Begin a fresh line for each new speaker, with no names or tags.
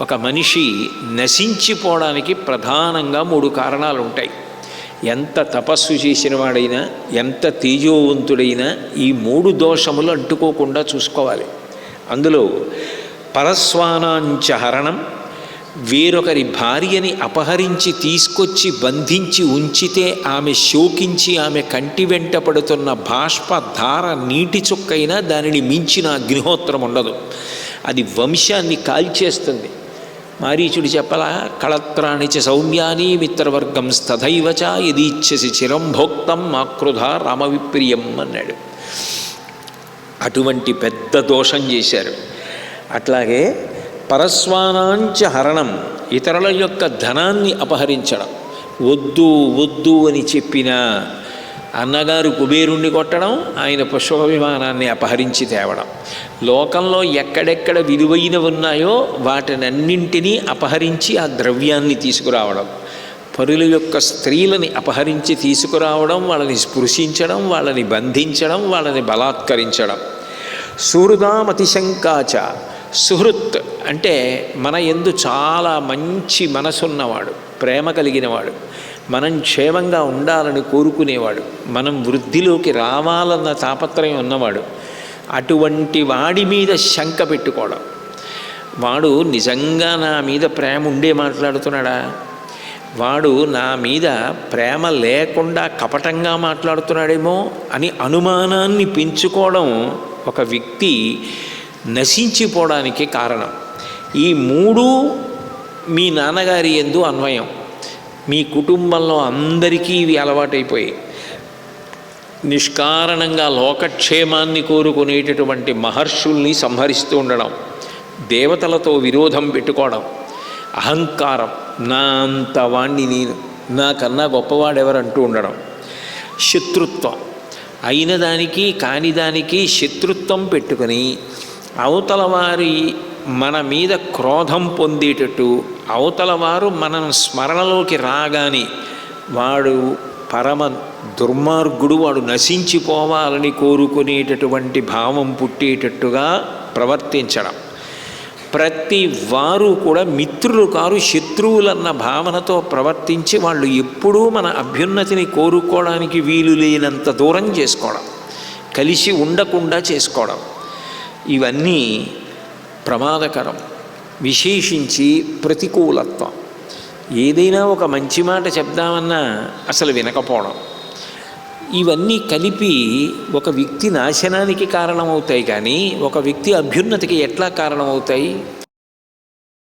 ఒక మనిషి నశించిపోవడానికి ప్రధానంగా మూడు కారణాలు ఉంటాయి ఎంత తపస్సు చేసిన వాడైనా ఎంత తేజోవంతుడైనా ఈ మూడు దోషములు అంటుకోకుండా చూసుకోవాలి. అందులో పరస్వానాంచ హరణం వేరొకరి భార్యని అపహరించి తీసుకొచ్చి బంధించి ఉంచితే ఆమె శోకించి ఆమె కంటి వెంట పడుతున్న బాష్ప ధార నీటి చుక్కైనా దానిని మించిన అగ్నిహోత్రం ఉండదు. అది వంశాన్ని కాల్చేస్తుంది. మారీచుడు చెప్పలా కళత్రాణి చ సౌమ్యాని మిత్రవర్గం స్తథైవ చ యదీచ్ఛసి చిరం భోక్తం మాకృధ రామవిప్రియం అన్నాడు. అటువంటి పెద్ద దోషం చేశారు. అట్లాగే పరస్వానాంచ హరణం ఇతరుల యొక్క ధనాన్ని అపహరించడం వద్దు వద్దు అని చెప్పిన అన్నగారు కుబేరుణ్ణి కొట్టడం ఆయన పుష్పవిమానాన్ని అపహరించి తేవడం. లోకంలో ఎక్కడెక్కడ విలువైనవి ఉన్నాయో వాటినన్నింటినీ అపహరించి ఆ ద్రవ్యాన్ని తీసుకురావడం. పరుల యొక్క స్త్రీలని అపహరించి తీసుకురావడం వాళ్ళని స్పృశించడం వాళ్ళని బంధించడం వాళ్ళని బలాత్కరించడం. సూరుదామతిశంకాచ సుహృత్ అంటే మన ఎందు చాలా మంచి మనసున్నవాడు ప్రేమ కలిగినవాడు మనం క్షేమంగా ఉండాలని కోరుకునేవాడు మనం వృద్ధిలోకి రావాలన్న తాపత్రయం ఉన్నవాడు అటువంటి వాడి మీద శంక పెట్టుకోవడం. వాడు నిజంగా నా మీద ప్రేమ ఉండే మాట్లాడుతున్నాడా? వాడు నా మీద ప్రేమ లేకుండా కపటంగా మాట్లాడుతున్నాడేమో అని అనుమానాన్ని పెంచుకోవడం ఒక వ్యక్తి నశించిపోవడానికి కారణం. ఈ మూడు మీ నాన్నగారి ఎందు అన్వయం. మీ కుటుంబంలో అందరికీ ఇవి అలవాటైపోయాయి. నిష్కారణంగా లోకక్షేమాన్ని కోరుకునేటటువంటి మహర్షుల్ని సంహరిస్తూ ఉండడం దేవతలతో విరోధం పెట్టుకోవడం అహంకారం నా అంత వాణ్ణి నేను నాకన్నా గొప్పవాడెవరంటూ ఉండడం శత్రుత్వం. అయిన దానికి కాని దానికి శత్రుత్వం పెట్టుకొని అవతల వారి మన మీద క్రోధం పొందేటట్టు అవతల వారు మనం స్మరణలోకి రాగానే వాడు పరమ దుర్మార్గుడు వాడు నశించిపోవాలని కోరుకునేటటువంటి భావం పుట్టేటట్టుగా ప్రవర్తించడం. ప్రతి వారు కూడా మిత్రులు కారు శత్రువులన్న భావనతో ప్రవర్తించి వాళ్ళు ఎప్పుడూ మన అభ్యున్నతిని కోరుకోవడానికి వీలు లేనంత దూరం చేసుకోవడం కలిసి ఉండకుండా చేసుకోవడం. ఇవన్నీ ప్రమాదకరం. విశేషించి ప్రతికూలత్వం. ఏదైనా ఒక మంచి మాట చెప్దామన్నా అసలు వినకపోవడం. ఇవన్నీ కలిపి ఒక వ్యక్తి నాశనానికి కారణమవుతాయి కానీ ఒక వ్యక్తి అభ్యున్నతికి ఎట్లా కారణమవుతాయి?